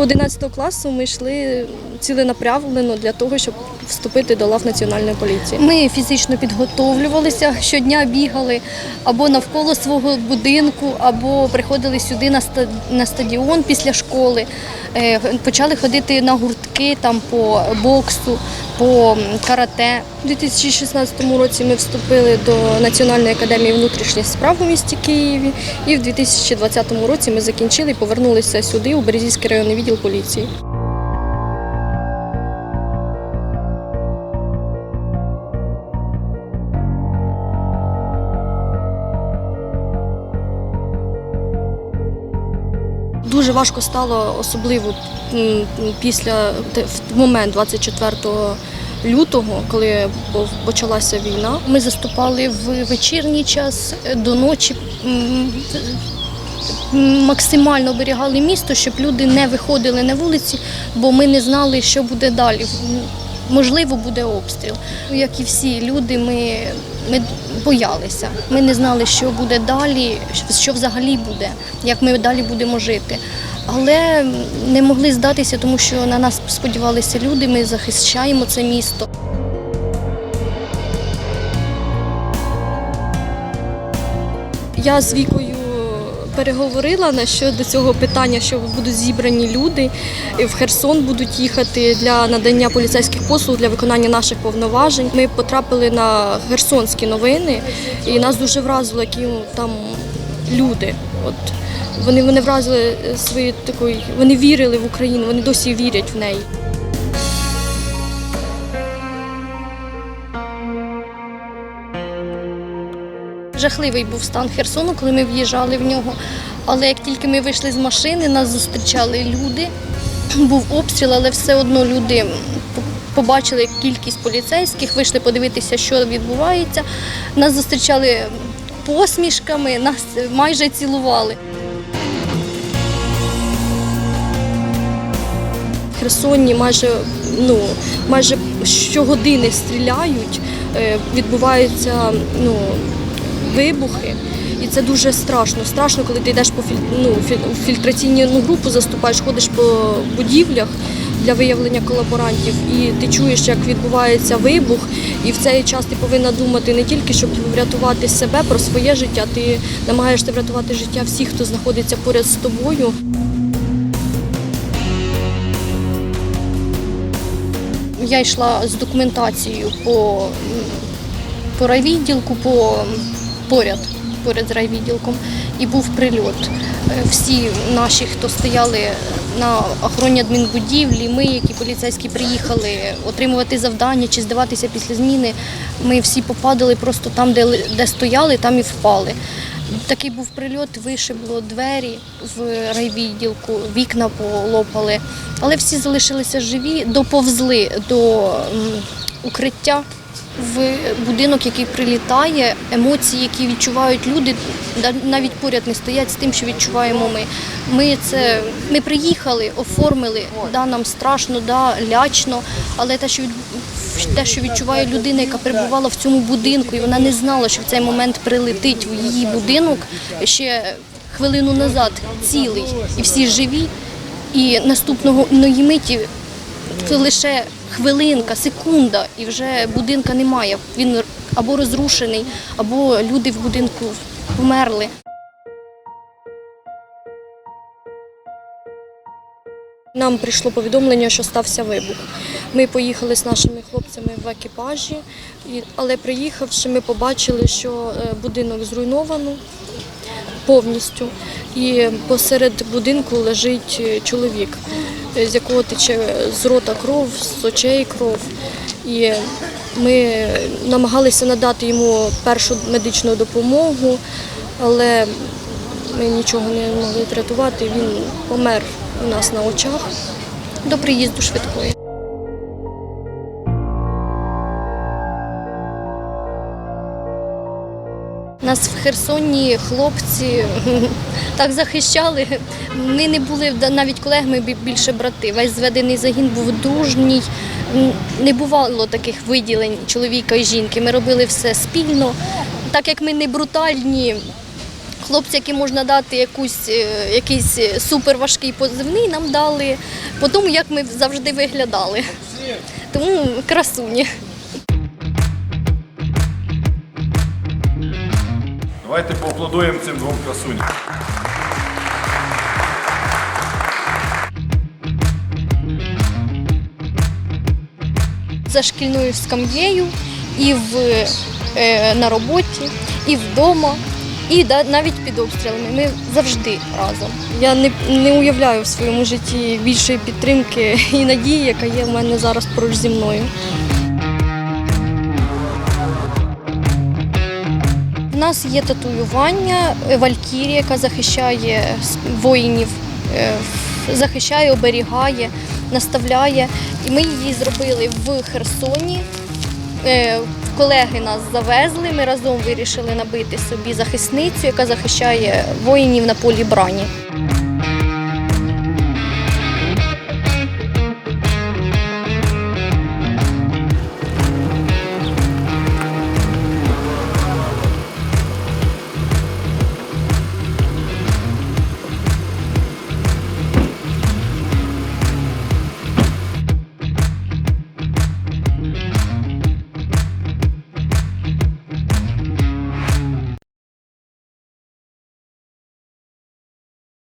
11 класу ми йшли ціленаправлено для того, щоб вступити до лав національної поліції. Ми фізично підготовлювалися, щодня бігали або навколо свого будинку, або приходили сюди на ста- стадіон після школи. Е, Почали ходити на гуртки там по боксу, по карате. У 2016 році ми вступили до Національної академії внутрішніх справ у місті Києві, і в 2020 році ми закінчили і повернулися сюди, у Березійський районний відділ поліції. Дуже важко стало, особливо після в момент 24 лютого, коли почалася війна. Ми заступали в вечірній час е, до ночі. Максимально оберігали місто, щоб люди не виходили на вулиці, бо ми не знали, що буде далі. Можливо, буде обстріл. Як і всі люди, ми, ми боялися. Ми не знали, що буде далі, що взагалі буде, як ми далі будемо жити. Але не могли здатися, тому що на нас сподівалися люди. Ми захищаємо це місто. Я з вікою переговорила на щодо цього питання, що будуть зібрані люди в Херсон будуть їхати для надання поліцейських послуг для виконання наших повноважень. Ми потрапили на херсонські новини, і нас дуже вразило, які там люди. От вони, вони вразили свої такої, вони вірили в Україну, вони досі вірять в неї. Жахливий був стан Херсону, коли ми в'їжджали в нього. Але як тільки ми вийшли з машини, нас зустрічали люди. Був обстріл, але все одно люди побачили кількість поліцейських, вийшли подивитися, що відбувається. Нас зустрічали посмішками, нас майже цілували. В Херсоні майже ну майже щогодини стріляють, е, відбуваються ну, вибухи. І це дуже страшно. Страшно, коли ти йдеш по ну, фільтраційну групу, заступаєш, ходиш по будівлях для виявлення колаборантів, і ти чуєш, як відбувається вибух, і в цей час ти повинна думати не тільки, щоб врятувати себе про своє життя, ти намагаєшся врятувати життя всіх, хто знаходиться поряд з тобою. Я йшла з документацією по, по райвідділку, по поряд, поряд з райвідділком, і був прильот. Е, Всі наші, хто стояли на охороні адмінбудівлі, ми, які поліцейські приїхали отримувати завдання чи здаватися після зміни, ми всі попадали просто там, де, де стояли, там і впали. Такий був прильот, вишибло двері в райвідділку, вікна полопали. Але всі залишилися живі, доповзли до укриття в будинок, який прилітає, емоції, які відчувають люди, навіть поряд не стоять з тим, що відчуваємо ми. Ми це ми приїхали, оформили. Да, нам страшно, да, лячно, але те, що від- те, що відчуває людина, яка перебувала в цьому будинку, і вона не знала, що в цей момент прилетить в її будинок ще хвилину назад цілий, і всі живі. І наступного ної миті це лише хвилинка, секунда, і вже будинка немає. Він або розрушений, або люди в будинку померли. Нам прийшло повідомлення, що стався вибух. Ми поїхали з нашими хлопцями в екіпажі, але приїхавши, ми побачили, що е, будинок зруйновано повністю. І посеред будинку лежить е, чоловік, з якого тече з рота кров, з очей кров. І ми намагалися надати йому першу медичну допомогу, але ми нічого не могли врятувати. Він помер у нас на очах. До приїзду швидкої. Нас в Херсоні хлопці так захищали. Ми не були навіть колеги, ми більше брати. Весь зведений загін був дружній. Не бувало таких виділень чоловіка і жінки. Ми робили все спільно. Так як ми не брутальні Хлопці, які можна дати якусь, е, якийсь суперважкий позивний, нам дали по тому, як ми завжди виглядали. Тому красуні. Давайте поаплодуємо цим двом красуням. за шкільною скам'єю, і в, е, на роботі, і вдома, і да, навіть під обстрілами. Ми завжди разом. Я не, не уявляю в своєму житті більшої підтримки і надії, яка є в мене зараз поруч зі мною. У нас є татуювання е, Валькірія, яка захищає воїнів, е, захищає, оберігає, наставляє. І ми її зробили в Херсоні. Е, Колеги нас завезли. Ми разом вирішили набити собі захисницю, яка захищає воїнів на полі брані.